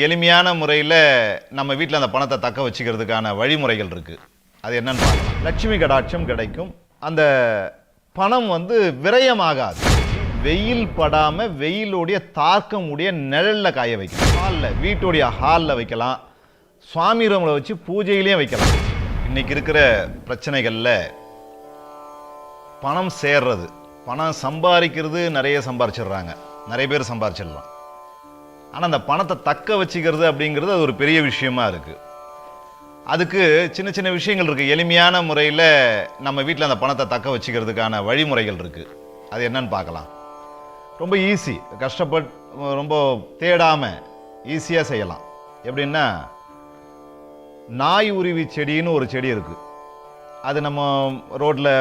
எளிமையான முறையில் நம்ம வீட்டில் அந்த பணத்தை தக்க வச்சுக்கிறதுக்கான வழிமுறைகள் இருக்குது அது என்னென்னா லட்சுமி கடாட்சம் கிடைக்கும். அந்த பணம் வந்து விரயமாகாது. வெயில் படாமல் வெயிலுடைய தாக்கம் உடைய நிழலில் காய வைக்கலாம். ஹாலில் வீட்டுடைய ஹாலில் வைக்கலாம். சுவாமி ரூமில் வச்சு பூஜையிலையும் வைக்கலாம். இன்றைக்கி இருக்கிற பிரச்சனைகளில் பணம் சேர்றது பணம் சம்பாதிக்கிறது நிறைய சம்பாரிச்சிடுறாங்க. நிறைய பேர் சம்பாரிச்சிடலாம். ஆனால் அந்த பணத்தை தக்க வச்சுக்கிறது அப்படிங்கிறது அது ஒரு பெரிய விஷயமா இருக்குது அதுக்கு சின்ன சின்ன விஷயங்கள் இருக்குது எளிமையான முறையில் நம்ம வீட்டில் அந்த பணத்தை தக்க வச்சுக்கிறதுக்கான வழிமுறைகள் இருக்குது அது என்னன்னு பார்க்கலாம். ரொம்ப ஈஸி கஷ்டப்பட் ரொம்ப தேடாமல் ஈஸியாக செய்யலாம். எப்படின்னா நாய் உருவி செடின்னு ஒரு செடி இருக்குது அது நம்ம ரோட்டில்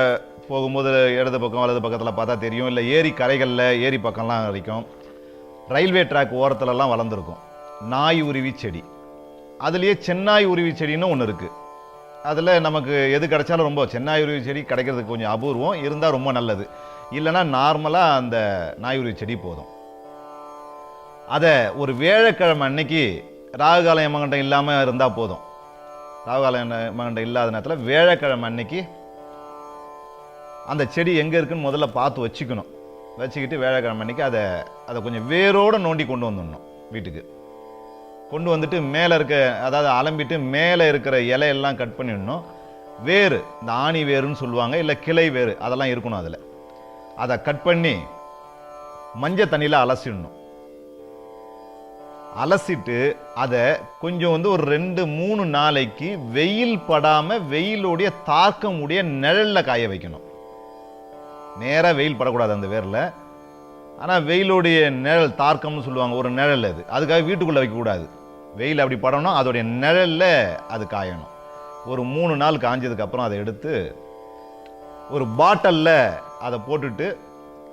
போகும்போது இடது பக்கம் வலது பக்கத்தில் பார்த்தா தெரியும். இல்லை ஏரி கரைகளில் ஏரி பக்கம்லாம் வரைக்கும். ரயில்வே ட்ராக் ஓரத்துலலாம் வளர்ந்துருக்கும். நாய் உருவி செடி. அதுலேயே சென்னாய் உருவி செடின்னு ஒன்று இருக்குது அதில் நமக்கு எது கிடைச்சாலும் ரொம்ப சென்னாய் உருவி செடி கிடைக்கிறதுக்கு கொஞ்சம் அபூர்வம் இருந்தால் ரொம்ப நல்லது. இல்லைன்னா நார்மலாக அந்த நாய் உருவி செடி போதும். அதை ஒரு வேழக்கிழமை அன்னைக்கு ராகுகால எமகண்டம் இல்லாமல் இருந்தால் போதும். ராகுகால எமகண்டம் இல்லாத நேரத்தில் வேழக்கிழமை அன்னைக்கு அந்த செடி எங்கே இருக்குன்னு முதல்ல பார்த்து வச்சுக்கணும். வச்சுக்கிட்டு வேலைக்கிழமை அன்னைக்கு அதை அதை கொஞ்சம் வேரோடு நோண்டி கொண்டு வந்துடணும் வீட்டுக்கு. கொண்டு வந்துட்டு மேலே இருக்க அதாவது அலம்பிட்டு மேலே இருக்கிற இலையெல்லாம் கட் பண்ணிடணும். வேறு இந்த ஆணி வேருன்னு சொல்லுவாங்க இல்லை கிளை வேறு அதெல்லாம் இருக்கணும் அதில். அதை கட் பண்ணி மஞ்சள் தண்ணியில் அலசிடணும். அலசிட்டு அதை கொஞ்சம் வந்து ஒரு ரெண்டு மூணு நாளைக்கு வெயில் படாமல் வெயிலுடைய தாக்கமுடைய நிழலில் காய வைக்கணும். நேராக வெயில் படக்கூடாது அந்த வேரில். ஆனால் வெயிலுடைய நிழல் தார்க்கம்னு சொல்லுவாங்க ஒரு நிழல் அது. அதுக்காக வீட்டுக்குள்ளே வைக்கக்கூடாது வெயில் அப்படி படணும் அதோடைய நிழலில் அது காயணும். ஒரு மூணு நாள் காஞ்சதுக்கப்புறம் அதை எடுத்து ஒரு பாட்டிலில் அதை போட்டுட்டு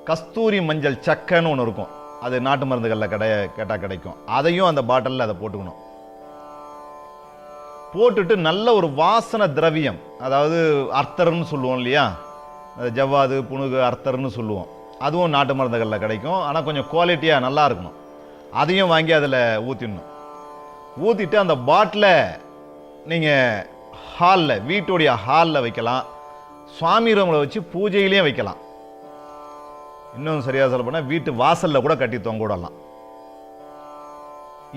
கஸ்தூரி மஞ்சள் சக்கைன்னு ஒன்று இருக்கும். அது நாட்டு மருந்துகளில் கிடை கேட்டால் கிடைக்கும். அதையும் அந்த பாட்டிலில் அதை போட்டுக்கணும். போட்டுட்டு நல்ல ஒரு வாசன திரவியம் அதாவது அர்த்தர்னு சொல்லுவோம் இல்லையா? ஜவ்வாது புணுகு அர்த்தர்னு சொல்லுவோம். அதுவும் நாட்டு மருந்துகளில் கிடைக்கும். ஆனால் கொஞ்சம் குவாலிட்டியாக நல்லா இருக்கணும். அதையும் வாங்கி அதில் ஊற்றிடணும் ஊற்றிட்டு அந்த பாட்டிலை நீங்கள் ஹாலில் வீட்டுடைய ஹாலில் வைக்கலாம். சுவாமி ரூமில் வச்சு பூஜையிலையும் வைக்கலாம். இன்னும் சரியாக சொல்ல போனால் வீட்டு வாசலில் கூட கட்டி தொங்க விடலாம்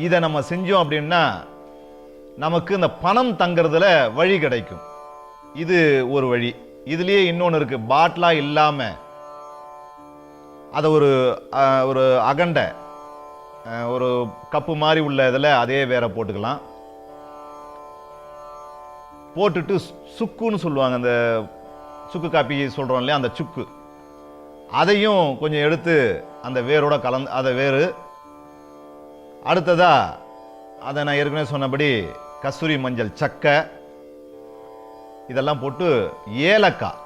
இதை நம்ம செஞ்சோம் அப்படின்னா நமக்கு இந்த பணம் தங்குறதுல வழி கிடைக்கும். இது ஒரு வழி. இதுலேயே இன்னொன்று இருக்குது பாட்டிலாக இல்லாமல் அதை ஒரு ஒரு அகண்ட ஒரு கப்பு மாதிரி உள்ள இதில் அதே வேற போட்டுக்கலாம். போட்டுட்டு சுக்குன்னு சொல்லுவாங்க. அந்த சுக்கு காப்பி சொல்கிறோம் இல்லையா? அந்த சுக்கு. அதையும் கொஞ்சம் எடுத்து அந்த வேரோட கலந்து அதை வேறு. அடுத்ததாக அதை நான் ஏற்கனவே சொன்னபடி கஸ்தூரி மஞ்சள் சக்கை. இதெல்லாம் போட்டு ஏலக்காய்.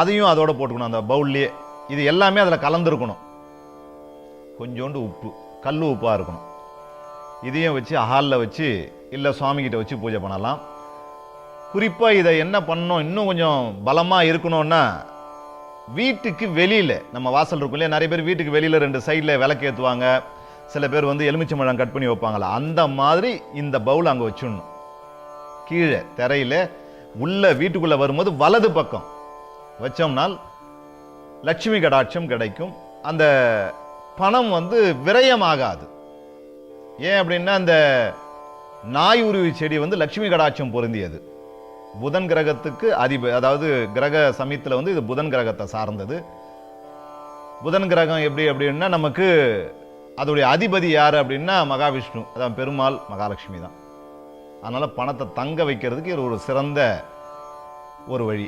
அதையும் அதோட போட்டுக்கணும் அந்த பவுல்லையே. இது எல்லாமே அதில் கலந்துருக்கணும். கொஞ்சோண்டு உப்பு கல் உப்பாக இருக்கணும். இதையும் வச்சு ஹாலில் வச்சு இல்லை சுவாமிகிட்ட வச்சு பூஜை பண்ணலாம். குறிப்பாக இதை என்ன பண்ணணும் இன்னும் கொஞ்சம் பலமாக இருக்கணும்னா வீட்டுக்கு வெளியில் நம்ம வாசல் இருக்கும் இல்லையா நிறைய பேர் வீட்டுக்கு வெளியில் ரெண்டு சைடில் விளக்கு ஏற்றுவாங்க சில பேர் வந்து எலுமிச்சம்பழம் கட் பண்ணி வைப்பாங்களா அந்த மாதிரி இந்த பவுல் அங்கே வச்சுடணும். கீழே தரையில் உள்ள வீட்டுக்குள்ளே வரும்போது வலது பக்கம் வச்சோம்னால் லட்சுமி கடாட்சம் கிடைக்கும். அந்த பணம் வந்து விரயமாகாது. ஏன் அப்படின்னா அந்த நாய் உருவி செடி வந்து லட்சுமி கடாட்சம் பொருந்தியது. புதன் கிரகத்துக்கு அதிப அதாவது கிரக சமயத்தில் வந்து இது புதன் கிரகத்தை சார்ந்தது. புதன் கிரகம் எப்படி அப்படின்னா நமக்கு அதோடைய அதிபதி யார் அப்படின்னா மகாவிஷ்ணு. அதான் பெருமாள் மகாலட்சுமி தான். அதனால் பணத்தை தங்க வைக்கிறதுக்கு இது ஒரு சிறந்த ஒரு வழி.